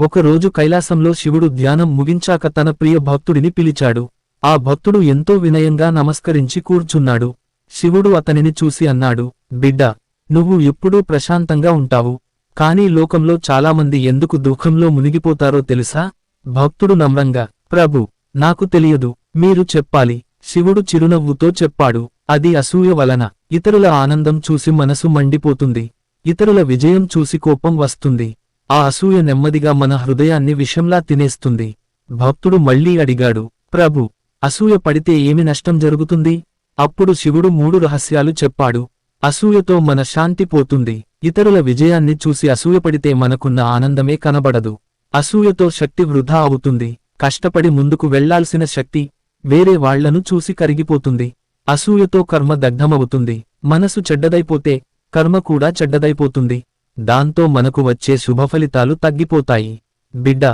ఒకరోజు కైలాసంలో శివుడు ధ్యానం ముగించాక తన ప్రియ భక్తుడిని పిలిచాడు. ఆ భక్తుడు ఎంతో వినయంగా నమస్కరించి కూర్చున్నాడు. శివుడు అతనిని చూసి అన్నాడు బిడ్డ నువ్వు ఎప్పుడూ ప్రశాంతంగా ఉంటావు. కానీ లోకంలో చాలామంది ఎందుకు దుఃఖంలో మునిగిపోతారో తెలుసా? భక్తుడు నమ్రంగా ప్రభు నాకు తెలియదు. మీరు చెప్పాలి. శివుడు చిరునవ్వుతో చెప్పాడు. అది అసూయ వలన. ఇతరుల ఆనందం చూసి మనసు మండిపోతుంది. ఇతరుల విజయం చూసి కోపం వస్తుంది. ఆ అసూయ నెమ్మదిగా మన హృదయాన్ని విషంలా తినేస్తుంది. భక్తుడు మళ్ళీ అడిగాడు ప్రభు అసూయ పడితే ఏమి నష్టం జరుగుతుంది? అప్పుడు శివుడు మూడు రహస్యాలు చెప్పాడు. అసూయతో మన శాంతి పోతుంది. ఇతరుల విజయాన్ని చూసి అసూయపడితే మనకున్న ఆనందమే కనబడదు. అసూయతో శక్తి వృధా అవుతుంది. కష్టపడి ముందుకు వెళ్ళాల్సిన శక్తి వేరే వాళ్ళను చూసి కరిగిపోతుంది. అసూయతో కర్మ దగ్ధమవుతుంది. మనసు చెడ్డదైపోతే కర్మ కూడా చెడ్డదైపోతుంది. దాంతో మనకు వచ్చే శుభఫలితాలు తగ్గిపోతాయి. బిడ్డ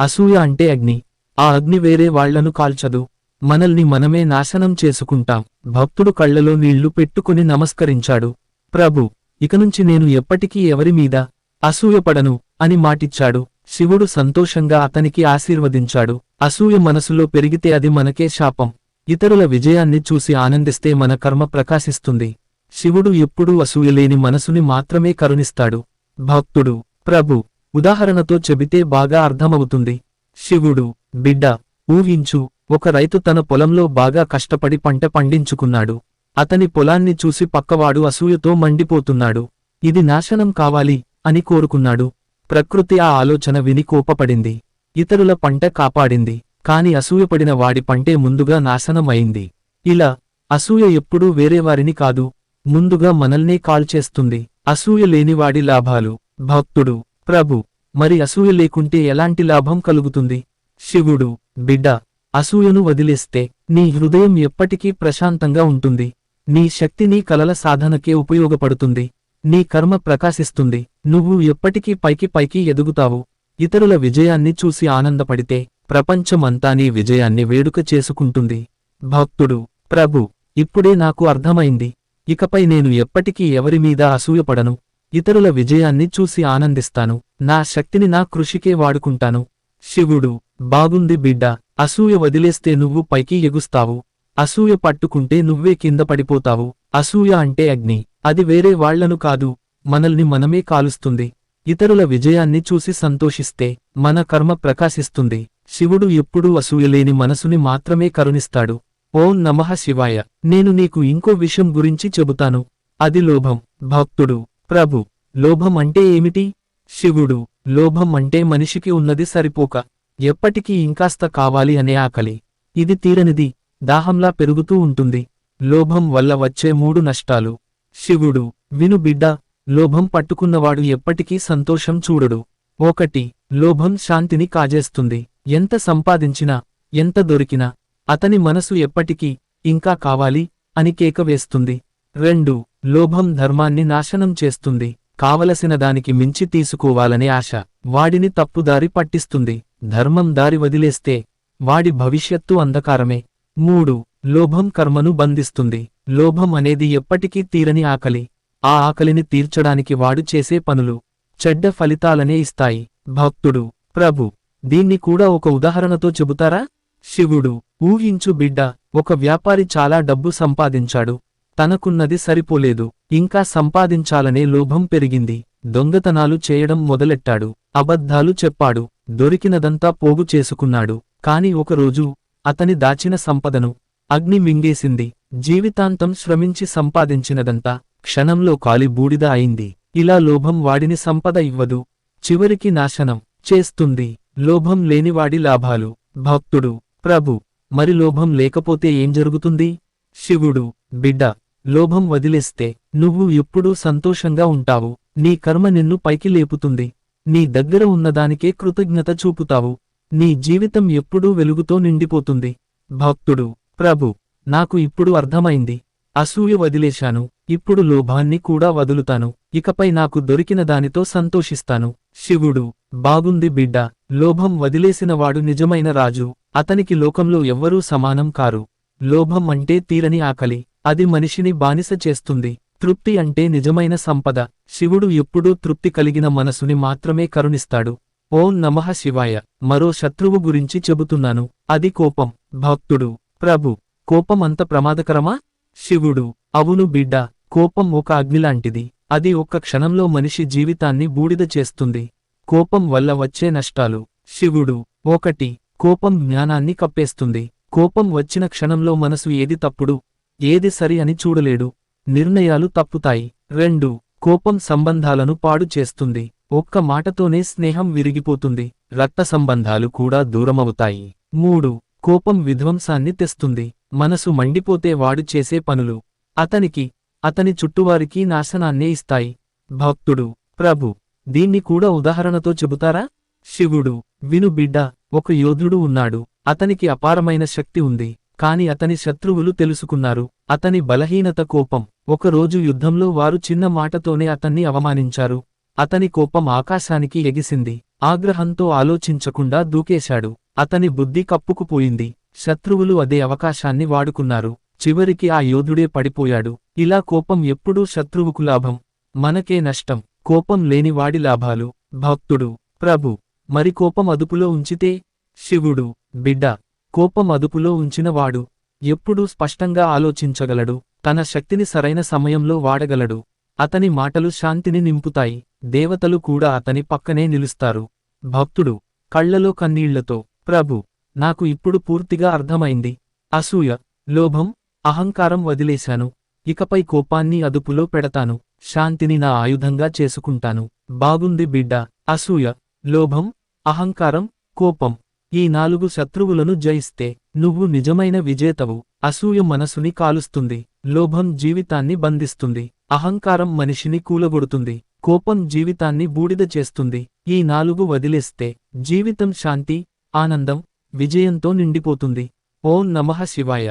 అసూయ అంటే అగ్ని. ఆ అగ్ని వేరే వాళ్ళను కాల్చదు. మనల్ని మనమే నాశనం చేసుకుంటాం. భక్తుడు కళ్ళలో నీళ్ళు పెట్టుకుని నమస్కరించాడు. ప్రభు ఇకనుంచి నేను ఎప్పటికీ ఎవరిమీద అసూయపడను అని మాటిచ్చాడు. శివుడు సంతోషంగా అతనికి ఆశీర్వదించాడు. అసూయ మనసులో పెరిగితే అది మనకే శాపం. ఇతరుల విజయాన్ని చూసి ఆనందిస్తే మన కర్మ ప్రకాశిస్తుంది. శివుడు ఎప్పుడూ అసూయలేని మనసుని మాత్రమే కరుణిస్తాడు. భక్తుడు ప్రభు ఉదాహరణతో చెబితే బాగా అర్థమవుతుంది. శివుడు బిడ్డ ఊహించు ఒక రైతు తన పొలంలో బాగా కష్టపడి పంట పండించుకున్నాడు. అతని పొలాన్ని చూసి పక్కవాడు అసూయతో మండిపోతున్నాడు. ఇది నాశనం కావాలి అని కోరుకున్నాడు. ప్రకృతి ఆ ఆలోచన విని కోపపడింది. ఇతరుల పంట కాపాడింది కాని అసూయపడిన వాడి పంటే ముందుగా నాశనం అయింది ఇలా అసూయ ఎప్పుడూ వేరేవారిని కాదు ముందుగా మనల్నే కాల్చేస్తుంది. అసూయ లేనివాడి లాభాలు. భక్తుడు ప్రభు మరి అసూయ లేకుంటే ఎలాంటి లాభం కలుగుతుంది? శివుడు బిడ్డ అసూయను వదిలేస్తే నీ హృదయం ఎప్పటికీ ప్రశాంతంగా ఉంటుంది. నీ శక్తి నీ కలల సాధనకే ఉపయోగపడుతుంది. నీ కర్మ ప్రకాశిస్తుంది. నువ్వు ఎప్పటికీ పైకి పైకి ఎదుగుతావు. ఇతరుల విజయాన్ని చూసి ఆనందపడితే ప్రపంచమంతా నీ విజయాన్ని వేడుక చేసుకుంటుంది. భక్తుడు ప్రభు ఇప్పుడే నాకు అర్థమైంది. ఇకపై నేను ఎప్పటికీ ఎవరి మీద అసూయపడను. ఇతరుల విజయాన్ని చూసి ఆనందిస్తాను. నా శక్తిని నా కృషికే వాడుకుంటాను. శివుడు బాగుంది బిడ్డ అసూయ వదిలేస్తే నువ్వు పైకి ఎగుస్తావు. అసూయ పట్టుకుంటే నువ్వే కింద పడిపోతావు. అసూయ అంటే అగ్ని. అది వేరే వాళ్ళను కాదు మనల్ని మనమే కాలుస్తుంది. ఇతరుల విజయాన్ని చూసి సంతోషిస్తే మన కర్మ ప్రకాశిస్తుంది. శివుడు ఎప్పుడూ అసూయలేని మనసుని మాత్రమే కరుణిస్తాడు. ఓం నమః శివాయ. నేను నీకు ఇంకో విషయం గురించి చెబుతాను. అది లోభం. భక్తుడు. ప్రభు. లోభం అంటే ఏమిటి? శివుడు. లోభం అంటే మనిషికి ఉన్నది సరిపోక. ఎప్పటికీ ఇంకాస్త కావాలి అనే ఆకలి. ఇది తీరనిది. దాహంలా పెరుగుతూ ఉంటుంది. లోభం వల్ల వచ్చే మూడు నష్టాలు. శివుడు. విను బిడ్డ. లోభం పట్టుకున్నవాడు ఎప్పటికీ సంతోషం చూడడు. ఒకటి. లోభం శాంతిని కాజేస్తుంది. ఎంత సంపాదించినా ఎంత దొరికినా అతని మనసు ఎప్పటికీ ఇంకా కావాలి అని కేకవేస్తుంది రెండు లోభం ధర్మాన్ని నాశనం చేస్తుంది. కావలసిన దానికి మించి తీసుకోవాలనే ఆశ. వాడిని తప్పుదారి పట్టిస్తుంది. ధర్మం దారి వదిలేస్తే వాడి భవిష్యత్తు అంధకారమే. మూడు లోభం కర్మను బంధిస్తుంది. లోభం అనేది ఎప్పటికీ తీరని ఆకలి. ఆ ఆకలిని తీర్చడానికి వాడు చేసే పనులు చెడ్డ ఫలితాలనే ఇస్తాయి. భక్తుడు ప్రభు దీన్ని కూడా ఒక ఉదాహరణతో చెబుతారా? శివుడు ఊహించు బిడ్డ ఒక వ్యాపారి చాలా డబ్బు సంపాదించాడు. తనకున్నది సరిపోలేదు. ఇంకా సంపాదించాలనే లోభం పెరిగింది. దొంగతనాలు చేయడం మొదలెట్టాడు. అబద్ధాలు చెప్పాడు. దొరికినదంతా పోగు చేసుకున్నాడు. కాని ఒకరోజు అతని దాచిన సంపదను అగ్ని మింగేసింది. జీవితాంతం శ్రమించి సంపాదించినదంతా క్షణంలో కాలి బూడిద అయింది. ఇలా లోభం వాడిని సంపద ఇవ్వదు. చివరికి నాశనం చేస్తుంది. లోభం లేనివాడి లాభాలు. భక్తుడు ప్రభు మరి లోభం లేకపోతే ఏం జరుగుతుంది? శివుడు బిడ్డ లోభం వదిలేస్తే నువ్వు ఎప్పుడూ సంతోషంగా ఉంటావు. నీ కర్మ నిన్ను పైకి లేపుతుంది. నీ దగ్గర ఉన్నదానికే కృతజ్ఞత చూపుతావు. నీ జీవితం ఎప్పుడూ వెలుగుతో నిండిపోతుంది. భక్తుడు ప్రభు నాకు ఇప్పుడు అర్థమైంది. అసూయ వదిలేశాను. ఇప్పుడు లోభాన్ని కూడా వదులుతాను. ఇకపై నాకు దొరికిన దానితో సంతోషిస్తాను. శివుడు బాగుంది బిడ్డ లోభం వదిలేసినవాడు నిజమైన రాజు. అతనికి లోకంలో ఎవ్వరూ సమానం కారు. లోభం అంటే తీరని ఆకలి. అది మనిషిని బానిస చేస్తుంది. తృప్తి అంటే నిజమైన సంపద. శివుడు ఎప్పుడూ తృప్తి కలిగిన మనసుని మాత్రమే కరుణిస్తాడు. ఓం నమః శివాయ. మరో శత్రువు గురించి చెబుతున్నాను. అది కోపం. భక్తుడు. ప్రభు కోపం అంత ప్రమాదకరమా? శివుడు అవును బిడ్డ కోపం ఒక అగ్నిలాంటిది అది ఒక్క క్షణంలో మనిషి జీవితాన్ని బూడిద చేస్తుంది. కోపం వల్ల వచ్చే నష్టాలు. శివుడు ఒకటి కోపం జ్ఞానాన్ని కప్పేస్తుంది. కోపం వచ్చిన క్షణంలో మనసు ఏది తప్పుడు? ఏది సరి అని చూడలేడు. నిర్ణయాలు తప్పుతాయి. రెండు కోపం సంబంధాలను పాడు చేస్తుంది. ఒక్క మాటతోనే స్నేహం విరిగిపోతుంది. రక్త సంబంధాలు కూడా దూరమవుతాయి. మూడు కోపం విధ్వంసాన్ని తెస్తుంది. మనసు మండిపోతే వాడు చేసే పనులు. అతనికి అతని చుట్టువారికి నాశనాన్నే ఇస్తాయి. భక్తుడు ప్రభు దీన్ని కూడా ఉదాహరణతో చెబుతారా? శివుడు విను బిడ్డ ఒక యోధుడు ఉన్నాడు. అతనికి అపారమైన శక్తి ఉంది. కాని అతని శత్రువులు తెలుసుకున్నారు. అతని బలహీనత కోపం. ఒకరోజు యుద్ధంలో వారు చిన్న మాటతోనే అతన్ని అవమానించారు. అతని కోపం ఆకాశానికి ఎగిసింది. ఆగ్రహంతో ఆలోచించకుండా దూకేశాడు. అతని బుద్ధి కప్పుకుపోయింది. శత్రువులు అదే అవకాశాన్ని వాడుకున్నారు. చివరికి ఆ యోధుడే పడిపోయాడు. ఇలా కోపం ఎప్పుడూ శత్రువుకు లాభం. మనకే నష్టం. కోపం లేని వాడి లాభాలు. భక్తుడు. ప్రభు. మరి కోపం అదుపులో ఉంచితే? శివుడు. బిడ్డ. కోపం అదుపులో ఉంచినవాడు ఎప్పుడూ స్పష్టంగా ఆలోచించగలడు. తన శక్తిని సరైన సమయంలో వాడగలడు. అతని మాటలు శాంతిని నింపుతాయి. దేవతలు కూడా అతని పక్కనే నిలుస్తారు. భక్తుడు. కళ్ళలో కన్నీళ్ళతో. ప్రభు. నాకు ఇప్పుడు పూర్తిగా అర్థమైంది. అసూయ లోభం అహంకారం వదిలేశాను. ఇకపై కోపాన్ని అదుపులో పెడతాను. శాంతిని నా ఆయుధంగా చేసుకుంటాను. బాగుంది బిడ్డ. అసూయ లోభం అహంకారం కోపం ఈ నాలుగు శత్రువులను జయిస్తే నువ్వు నిజమైన విజేతవు. అసూయ మనసుని కాలుస్తుంది. లోభం జీవితాన్ని బంధిస్తుంది. అహంకారం మనిషిని కూలగొడుతుంది. కోపం జీవితాన్ని బూడిద చేస్తుంది. ఈ నాలుగు వదిలేస్తే జీవితం శాంతి ఆనందం విజయంతో నిండిపోతుంది. ఓం నమః శివాయ.